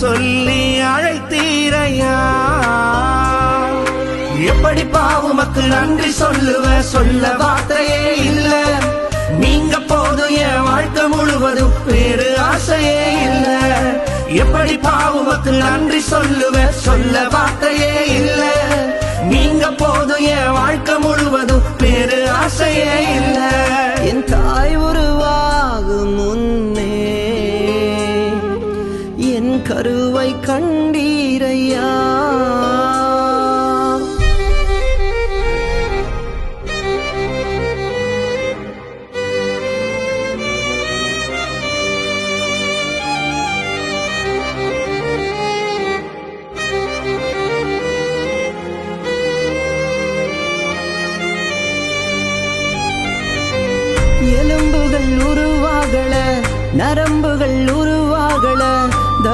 சொல்லி அழைத்தீரையா? எப்படி பாவுமக்கு நன்றி சொல்லுவ? சொல்ல வார்த்தையே இல்ல. நீங்க போதும் என் வாழ்க்கை முழுவதும் வேறு ஆசையே இல்ல. எப்படி பாவுமக்கு நன்றி சொல்லுவ? சொல்ல வார்த்தையே இல்ல. நீங்க போதும் என் வாழ்க்கை முழுவதும் வேறு ஆசையே இல்ல. என் தாய் உருவாகும் கருவை கண்டீரையா? எலும்புகள் உருவாகல நரம்புகள் உருவாகல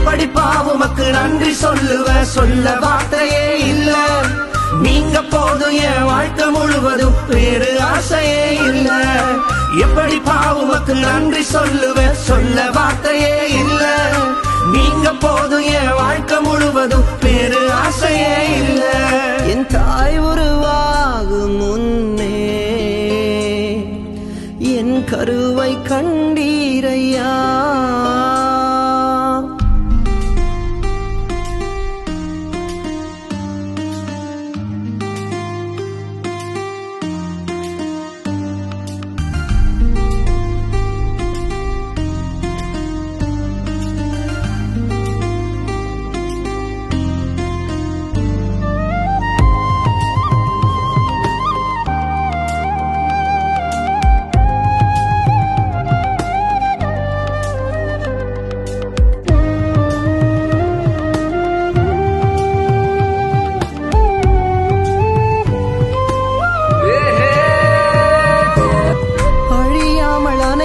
எப்படி பாவுமக்கு நன்றி சொல்லுவ சொல்ல வார்த்தையே இல்ல. நீங்க போதும் என் வாழ்க்கை முழுவதும் வேறு ஆசையே இல்ல. எப்படி பாவுமக்கு நன்றி சொல்லுவ சொல்ல வார்த்தையே இல்ல. நீங்க போதும் என் வாழ்க்கை முழுவதும் வேறு ஆசையே இல்ல. என் தாய் உருவாகும் முன்னே என் கருவை கண்டீரையா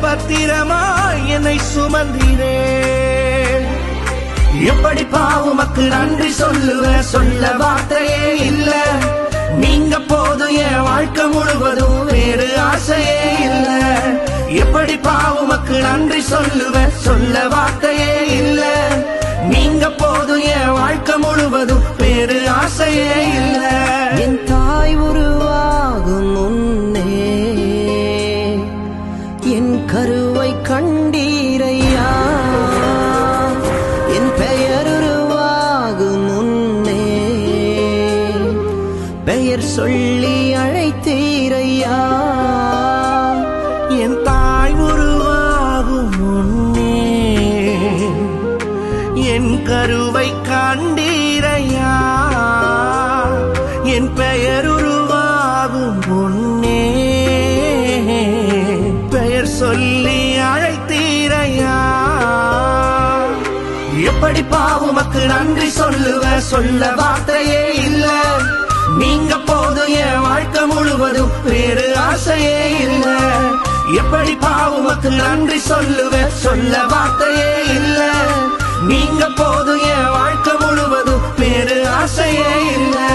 பத்திரமாய் என்னை சுமந்தீரே. எப்படி பாவுமக்கு நன்றி சொல்லுவ? சொல்ல வார்த்தையே இல்ல. நீங்க போதும் என் வாழ்க்கை முழுவதும் வேறு ஆசையே இல்ல. எப்படி பாவுமக்கு நன்றி சொல்லுவ? சொல்ல வார்த்தையே பெயர் சொல்லி அழைத்தீரையா? என் தாய் உருவாகும் முன்னே என் கருவை கண்டீரையா? என் பெயர் உருவாகும் முன்னே பெயர் சொல்லி அழைத்தீரையா? எப்படி பாவுமக்கு நன்றி சொல்லுவ? சொல்ல வார்த்தையே நீங்க போது என் வாழ்க்கை முழுவதும் வேறு ஆசையே இல்ல. எப்படி பாவமக்கு நன்றி சொல்லுவேன் சொல்ல வார்த்தையே இல்ல. நீங்க போதும் என் வாழ்க்கை முழுவதும் வேறு ஆசையே இல்லை.